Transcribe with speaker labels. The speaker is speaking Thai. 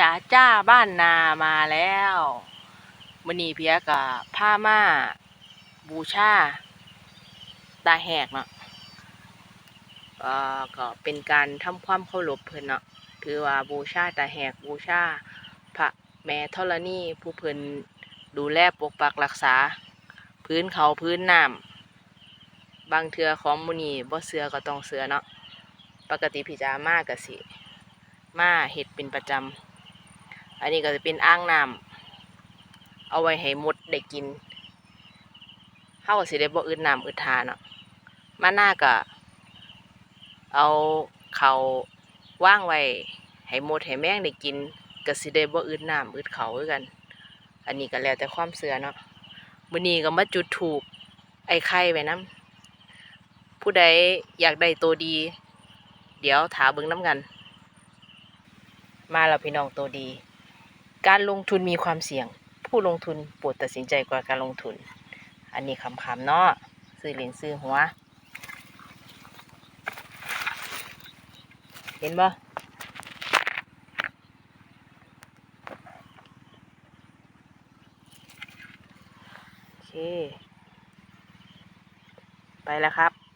Speaker 1: จ๋าจ้าบ้านนามาแล้วมื้อนี้เพียกับผ้ามาบูชาตาแหกเนาะเอ่อก็เป็นการทำความเคารพเพิ่นเนาะถือว่าบูชาตาแหกบูชาพระแม่ธรณีผู้เพิ่นดูแลปกปักรักษา พื้นเขาพื้นน้ำบางเทือของมุนีบ่เสือก็ต้องเสือเนาะปกติพี่จามากกสิ มาเห็ดเป็นประจำ อันนี้ก็จะเป็นอ่างน้ำเอาไว้ให้มดได้กินเฮาก็สิได้บ่อึดน้ำอึดทาเนาะมาหน้าก็เอาเขาว่างไว้ให้มดให้แมงได้กินก็สิได้บ่อึดน้ำอึดเขาคือกัน อันนี้ก็แล้วแต่ความเชื่อเนาะมื้อนี้ก็มาจุดถูกไอ้ไข่ไว้นํผู้ใดอยากได้ตัวดี เดี๋ยวถาเบิ่งน้ำกัน มาแล้วพี่น้องตัวดี การลงทุนมีความเสี่ยง ผู้ลงทุนโปรดตัดสินใจกว่าการลงทุน อันนี้คำคำๆเนาะซื้อเหรียญซื้อหัว เห็นบ่โอเค ไปแล้วครับ